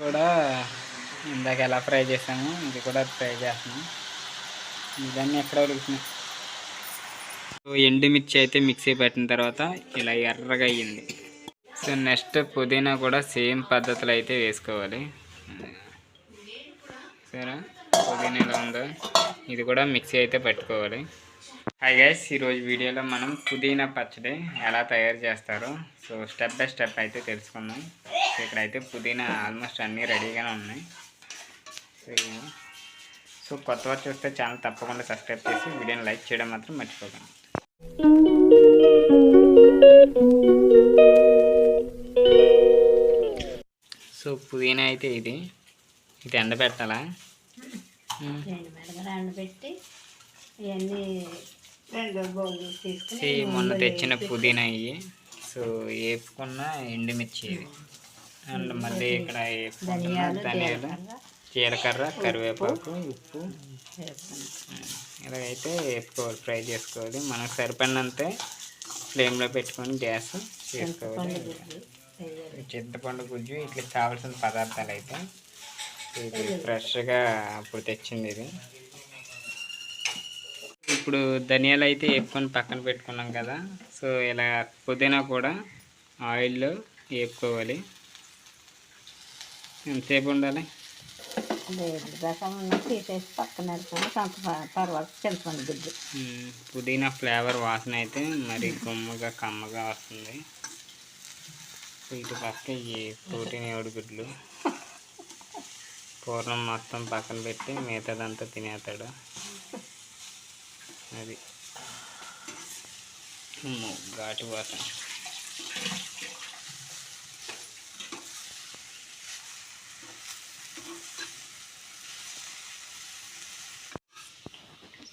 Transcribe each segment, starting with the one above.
కూడా ఇందాక ఎలా ఫ్రై చేసాము ఇది కూడా ఫ్రై చేస్తున్నాం. ఇవన్నీ ఎక్కడ ఉడుకుతున్నాయి సో ఎండుమిర్చి అయితే మిక్సీ పెట్టిన తర్వాత ఇలా ఎర్రగా అయ్యింది. సో నెక్స్ట్ పుదీనా కూడా సేమ్ పద్ధతిలో అయితే వేసుకోవాలి. సరే పుదీనా ఎలా ఉందో ఇది కూడా మిక్సీ అయితే పెట్టుకోవాలి. హాయ్ గైస్ ఈరోజు వీడియోలో మనం పుదీనా పచ్చడి ఎలా తయారు చేస్తారో సో స్టెప్ బై స్టెప్ అయితే తెలుసుకుందాం. సో ఇక్కడైతే పుదీనా ఆల్మోస్ట్ అన్నీ రెడీగానే ఉన్నాయి. సో సో కొత్త వారు చూస్తే ఛానల్ తప్పకుండా సబ్స్క్రైబ్ చేసి వీడియోని లైక్ చేయడం మాత్రం మర్చిపోకండి. సో పుదీనా అయితే ఇది. ఇది ఎండబెట్టాలా? ఎండబెట్టి ఇవన్నీ మొన్న తెచ్చిన పుదీనా ఇవి. సో వేపుకున్న ఎండుమిర్చి ఇది అండ్ మళ్ళీ ఇక్కడ ధనియాలు జీలకర్ర కరివేపాకు. ఉప్పు. ఇలాగైతే వేపుకోవాలి ఫ్రై చేసుకోవాలి. మనకు సరిపడినంతే ఫ్లేమ్లో పెట్టుకొని గ్యాస్ చేసుకోవాలి. చింతపండు గుజ్జు ఇట్లా కావాల్సిన పదార్థాలు అయితే ఇది ఫ్రెష్గా అప్పుడు తెచ్చింది ఇది. ఇప్పుడు ధనియాలు అయితే వేపుకొని పక్కన పెట్టుకున్నాం కదా సో ఇలా పుదీనా కూడా ఆయిల్లో వేపుకోవాలి. ఎంతసేపు ఉండాలి? తీసేసి పక్కన చింతపండు పుదీనా ఫ్లేవర్ వాసన అయితే మరి గుమ్మగా కమ్మగా వస్తుంది. ఇటు పక్క ఈ ప్రోటీన్ ఏడుగుడ్లు. పూర్ణం మొత్తం పక్కన పెట్టి మిగతాదంతా తినేస్తాడు. అది. ఘాటు వాసన.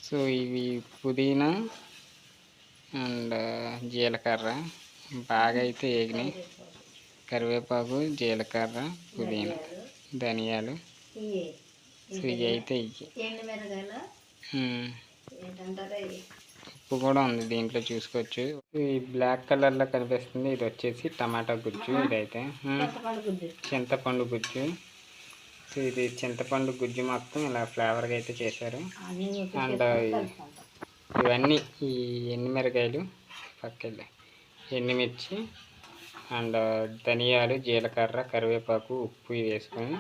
సో ఇవి పుదీనా అండ్ జీలకర్ర. బాగా అయితే వేగినాయి కరివేపాకు జీలకర్ర పుదీనా ధనియాలు. సో ఇవి అయితే ఇవి ఏంటంటారు ఉప్పు కూడా ఉంది దీంట్లో చూసుకోవచ్చు. ఈ బ్లాక్ కలర్లో కనిపిస్తుంది ఇది వచ్చేసి టమాటా గుజ్జు ఇదైతే. చింతపండు గుజ్జు. సో ఇది చింతపండు గుజ్జు మొత్తం ఇలా ఫ్లేవర్గా అయితే చేశారు. అండ్. ఇవన్నీ ఈ ఎండుమిరకాయలు పక్కలే ఎండుమిర్చి అండ్ ధనియాలు జీలకర్ర కరివేపాకు ఉప్పు ఇవి వేసుకొని.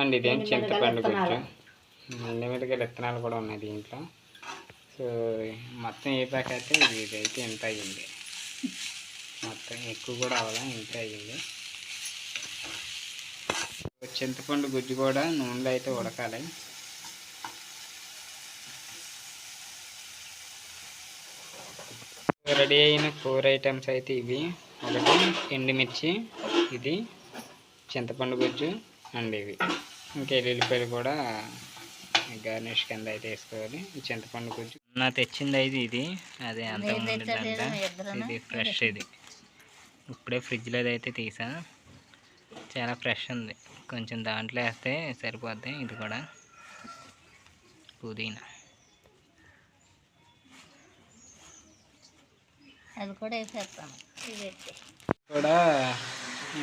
అండ్ ఇదేం చింతపండు. గుజ్జు? ఎండుమిరకాయలు విత్తనాలు కూడా ఉన్నాయి దీంట్లో. సో మొత్తం ఏ ప్యాక్ అయితే ఇది ఇదైతే ఇంత అయ్యింది. మొత్తం ఎక్కువ కూడా అవ్వదా ఇంత అయ్యింది. చింతపండు గుజ్జు కూడా నూనెలో అయితే ఉడకాలి. రెడీ అయిన ఫోర్ ఐటమ్స్ అయితే ఇవి. ఒకటి ఎండుమిర్చి ఇది చింతపండు గుజ్జు అండ్ ఇవి. ఇంకా ఎల్లుల్లిపాయలు కూడా గార్నిష్ కింద అయితే వేసుకోవాలి. ఈ చింతపండు గుజ్జు నా తెచ్చింది అయితే ఇది. అదే అంత ఇది ఫ్రెష్ ఇది. ఇప్పుడే ఫ్రిడ్జ్లో అయితే తీసా. చాలా ఫ్రెష్ ఉంది. కొంచెం దాంట్లో వేస్తే సరిపోద్ది ఇది కూడా. పుదీనా. అది కూడా పెట్టి. కూడా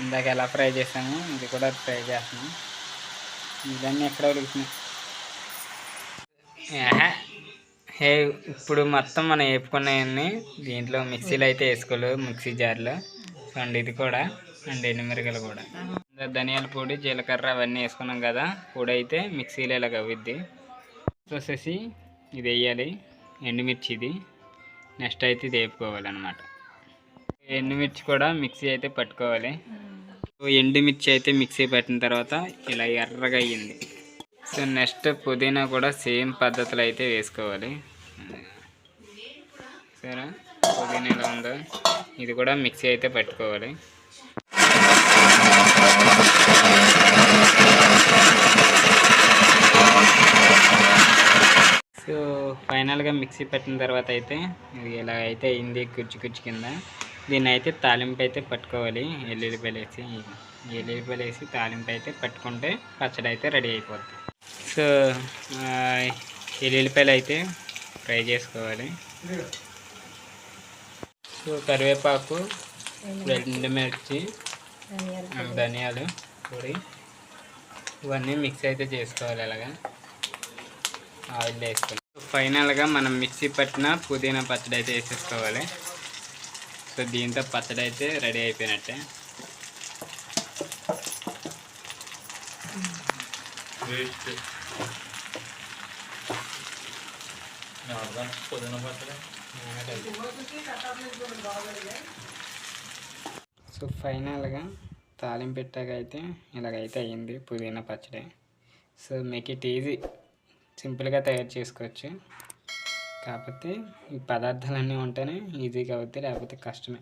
ఇందాక ఎలా ఫ్రై చేసాము ఇది కూడా ఫ్రై చేస్తున్నాం ఇవన్నీ ఎక్కడ ఉడుకుతున్నాయి. హే ఇప్పుడు మొత్తం మనం వేపుకున్నాయన్నీ దీంట్లో మిక్సీలో అయితే వేసుకోలేదు మిక్సీ జార్లో. అండ్ ఇది కూడా అండ్ ఎండుమిరగలు కూడా. ధనియాల పొడి జీలకర్ర అవన్నీ వేసుకున్నాం కదా పొడి అయితే మిక్సీలో ఇలా అవుద్ది వచ్చేసి ఇది వేయాలి ఎండుమిర్చి ఇది. నెక్స్ట్ అయితే ఇది వేపుకోవాలన్నమాట. ఎండుమిర్చి కూడా మిక్సీ అయితే పట్టుకోవాలి. ఎండుమిర్చి అయితే మిక్సీ పట్టిన తర్వాత ఇలా ఎర్రగా అయ్యింది. సో నెక్స్ట్ పుదీనా కూడా సేమ్ పద్ధతిలో అయితే వేసుకోవాలి. సరే పుదీనా ఎలా ఉందో? ఇది కూడా మిక్సీ అయితే పట్టుకోవాలి. సో ఫైనల్గా మిక్సీ పెట్టిన తర్వాత అయితే ఇది ఇలా అయితే అయింది కుర్చి కుచ్చి కింద దీన్ని అయితే తాలింపు అయితే పట్టుకోవాలి. ఎల్లుల్లిపాయలు వేసి ఎల్లుల్లిపాయలు వేసి తాలింపు అయితే పట్టుకుంటే పచ్చడి అయితే రెడీ అయిపోద్ది. సో ఎల్లుల్లిపాయలు అయితే ఫ్రై చేసుకోవాలి. కరివేపాకు ఎండుమిర్చి ధనియాలు ధనియాలు పొడి. ఇవన్నీ మిక్స్ అయితే చేసుకోవాలి అలాగా. ఆయిల్ వేసుకోవాలి ఫైనల్గా మనం మిక్సీ పట్టిన పుదీనా పచ్చడి అయితే వేసేసుకోవాలి. సో దీంతో పచ్చడి అయితే రెడీ అయిపోయినట్టే. సో ఫైనల్గా తాలింపు పెట్టాక అయితే ఇలాగైతే అయ్యింది పుదీనా పచ్చడి. సో మీకు ఇట్ ఈజీ సింపుల్గా తయారు చేసుకోవచ్చు. కాకపోతే ఈ పదార్థాలన్నీ ఉంటేనే ఈజీగా అవుతుంది లేకపోతే కష్టమే.